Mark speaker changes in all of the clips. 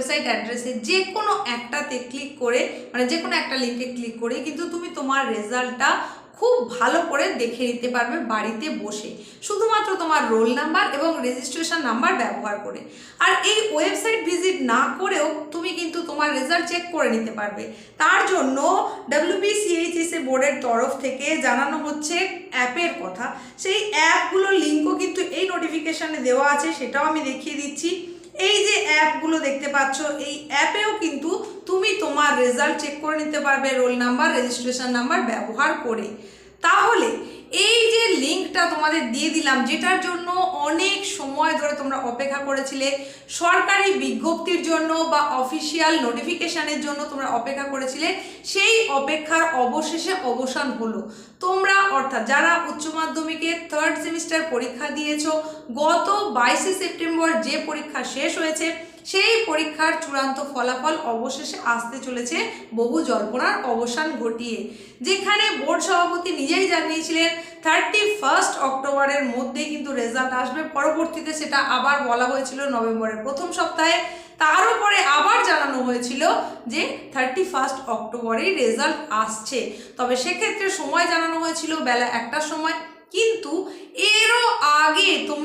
Speaker 1: Website অ্যাড্রেসে যে কোনো একটাতে ক্লিক করে মানে যে কোনো একটা লিঙ্কে ক্লিক করে কিন্তু তুমি তোমার রেজাল্টটা খুব ভালো করে দেখে নিতে পারবে বাড়িতে বসে। শুধুমাত্র তোমার রোল নাম্বার এবং রেজিস্ট্রেশন নাম্বার ব্যবহার করে। আর এই ওয়েবসাইট ভিজিট না করেও তুমি কিন্তু তোমার রেজাল্ট চেক করে নিতে পারবে। তার জন্য ডাব্লিউবিসিএইচএসএ বোর্ডের তরফ থেকে জানানো হচ্ছে অ্যাপের কথা। সেই অ্যাপগুলোর লিঙ্কও কিন্তু এই নোটিফিকেশানে দেওয়া আছে, সেটাও আমি দেখিয়ে দিচ্ছি। এই যে অ্যাপগুলো দেখতে পাচ্ছ, এই অ্যাপেও কিন্তু তুমি তোমার রেজাল্ট চেক করে নিতে পারবে রোল নাম্বার রেজিস্ট্রেশন নাম্বার ব্যবহার করে। তাহলে এই যে লিঙ্কটা তোমাদের দিয়ে দিলাম, যেটার জন্য অনেক সময় ধরে তোমরা অপেক্ষা করেছিলে, সরকারি বিজ্ঞপ্তির জন্য বা অফিসিয়াল নোটিফিকেশনের জন্য তোমরা অপেক্ষা করেছিলে, সেই অপেক্ষার অবশেষে অবসান হলো। তোমরা অর্থাৎ যারা উচ্চ মাধ্যমিকের থার্ড সেমিস্টার পরীক্ষা দিয়েছ, গত বাইশে সেপ্টেম্বর যে পরীক্ষা শেষ হয়েছে সেই পরীক্ষার চূড়ান্ত ফলাফল অবশেষে আসতে চলেছে বহু জল্পনার অবসান ঘটিয়ে, যেখানে বোর্ড সভাপতি নিজেই জানিয়েছিলেন থার্টি ফার্স্ট অক্টোবরের মধ্যেই কিন্তু রেজাল্ট আসবে। পরবর্তীতে সেটা আবার বলা হয়েছিল নভেম্বরের প্রথম সপ্তাহে। তার উপরে আবার জানানো হয়েছিল যে থার্টি ফার্স্ট অক্টোবরেই রেজাল্ট আসছে। তবে সেক্ষেত্রে সময় জানানো হয়েছিল বেলা একটার সময়। কিন্তু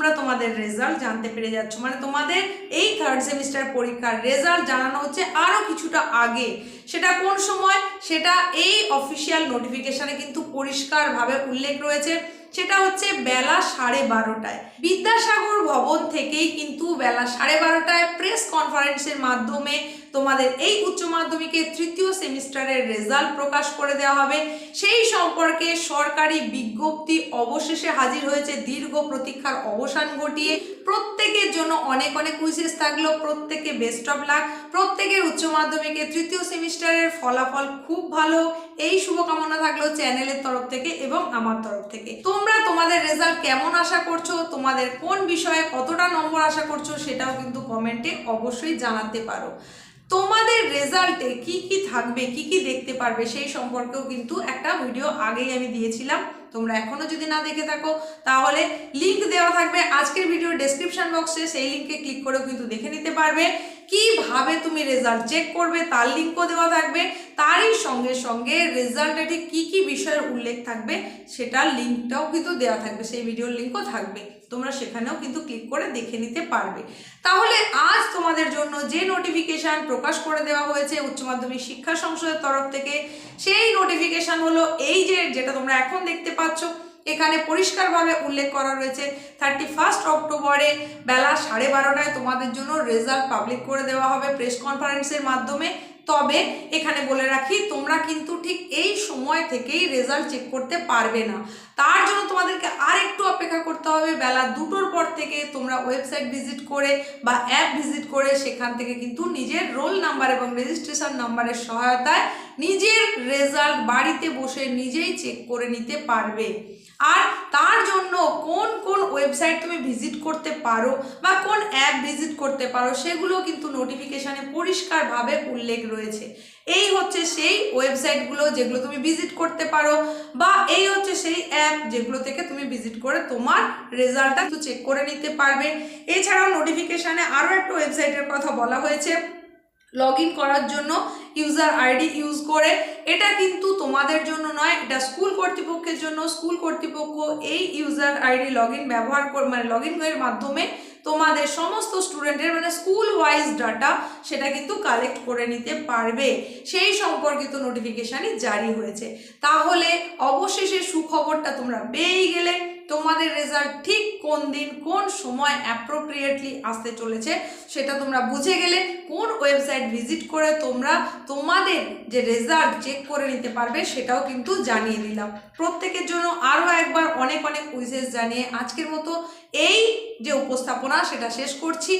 Speaker 1: তোমরা তোমাদের রেজাল্ট জানতে পেরে যাচ্ছ। মানে তোমাদের এই থার্ড সেমিস্টার পরীক্ষার রেজাল্ট জানানো হচ্ছে আরও কিছুটা আগে। সেটা কোন সময়? সেটা এই অফিসিয়াল নোটিফিকেশানে কিন্তু পরিষ্কারভাবে উল্লেখ রয়েছে। সেটা হচ্ছে বেলা সাড়ে বারোটায়। বিদ্যাসাগর ভবন থেকেই কিন্তু বেলা সাড়ে বারোটায় প্রেস কনফারেন্সের মাধ্যমে তোমাদের এই উচ্চ মাধ্যমিকের তৃতীয় সেমিস্টারের রেজাল্ট প্রকাশ করে দেওয়া হবে। সেই সম্পর্কে সরকারি বিজ্ঞপ্তি অবশেষে হাজির হয়েছে। দীর্ঘ প্রতীক্ষার অবসান ঘটিয়ে প্রত্যেকের জন্য অনেক অনেক উইসেস থাকল। প্রত্যেকে বেস্ট অফ লাক প্রত্যেকের উচ্চ মাধ্যমিকের তৃতীয় সেমিস্টারের ফলাফল খুব ভালো। এই শুভকামনা থাকল চ্যানেলের তরফ থেকে এবং আমার তরফ থেকে। তোমরা তোমাদের রেজাল্ট কেমন আশা করছ? তোমাদের কোন বিষয়ে কতটা নম্বর আশা করছ? সেটাও কিন্তু কমেন্টে অবশ্যই জানাতে পারো। তোমাদের রেজাল্টে কি কি থাকবে, কি কি দেখতে পারবে সেই সম্পর্কেও কিন্তু একটা ভিডিও আগেই আমি দিয়েছিলাম। তোমরা এখনও যদি না দেখে থাকো, তাহলে লিংক দেওয়া থাকবে আজকের ভিডিও ডেসক্রিপশন বক্সে সেই লিঙ্কে ক্লিক করেও কিন্তু দেখে নিতে পারবে। কীভাবে তুমি রেজাল্ট চেক করবে, তার লিঙ্কও দেওয়া থাকবে। তারই সঙ্গে সঙ্গে রেজাল্টে ঠিক কী কী বিষয়ের উল্লেখ থাকবে, সেটার লিঙ্কটাও কিন্তু দেওয়া থাকবে। সেই ভিডিওর লিঙ্কও থাকবে। তোমরা সেখানেও কিন্তু ক্লিক করে দেখে নিতে পারবে। তাহলে আজ তোমাদের জন্য যে নোটিফিকেশান প্রকাশ করে দেওয়া হয়েছে উচ্চ মাধ্যমিক শিক্ষা সংসদের তরফ থেকে, সেই নোটিফিকেশান হলো এই যে, যেটা তোমরা এখন দেখতে পাচ্ছ। এখানে পরিষ্কারভাবে উল্লেখ করা রয়েছে থার্টি ফার্স্ট অক্টোবরে বেলা সাড়ে বারোটায় তোমাদের জন্য রেজাল্ট পাবলিক করে দেওয়া হবে প্রেস কনফারেন্সের মাধ্যমে। তবে এখানে বলে রাখি, তোমরা কিন্তু ঠিক এই সময় থেকেই রেজাল্ট চেক করতে পারবে না। তার জন্য তোমাদেরকে আর একটু অপেক্ষা করতে হবে। বেলা দুটোর পর থেকে তোমরা ওয়েবসাইট ভিজিট করে বা অ্যাপ ভিজিট করে সেখান থেকে কিন্তু নিজের রোল নাম্বার এবং রেজিস্ট্রেশন নাম্বারের সহায়তায় নিজের রেজাল্ট বাড়িতে বসে নিজেই চেক করে নিতে পারবে। আর তার জন্য কোন কোন ওয়েবসাইট তুমি ভিজিট করতে পারো বা কোন অ্যাপ ভিজিট করতে পারো সেগুলো কিন্তু নোটিফিকেশানে পরিষ্কারভাবে উল্লেখ রয়েছে। এই হচ্ছে সেই ওয়েবসাইটগুলো যেগুলো তুমি ভিজিট করতে পারো বা এই হচ্ছে সেই অ্যাপ যেগুলো থেকে তুমি ভিজিট করে তোমার রেজাল্টটা একটু চেক করে নিতে পারবে। এছাড়াও নোটিফিকেশানে আরও একটা ওয়েবসাইটের কথা বলা হয়েছে। লগ করার জন্য ইউজার আইডি ইউজ করে। এটা কিন্তু তোমাদের জন্য নয়, এটা স্কুল কর্তৃপক্ষের জন্য। স্কুল কর্তৃপক্ষ এই ইউজার আইডি লগ ব্যবহার করে মানে লগ এর মাধ্যমে তোমাদের সমস্ত স্টুডেন্টের মানে স্কুল ওয়াইজ ডাটা সেটা কিন্তু কালেক্ট করে নিতে পারবে। সেই সম্পর্কিত নোটিফিকেশানই জারি হয়েছে। তাহলে অবশেষে সুখবরটা তোমরা পেয়েই গেলে। তোমাদের রেজাল্ট ঠিক কোন দিন, কোন সময় অ্যাপ্রোপ্রিয়েটলি আসতে চলেছে সেটা তোমরা বুঝে গেলে কোন ওয়েবসাইট ভিজিট করে তোমরা তোমাদের যে রেজাল্ট চেক করে নিতে পারবে সেটাও কিন্তু জানিয়ে দিলাম। প্রত্যেকের জন্য আরও একবার অনেক অনেক উইসেস জানিয়ে আজকের মতো এই যে উপস্থাপনা সেটা শেষ করছি।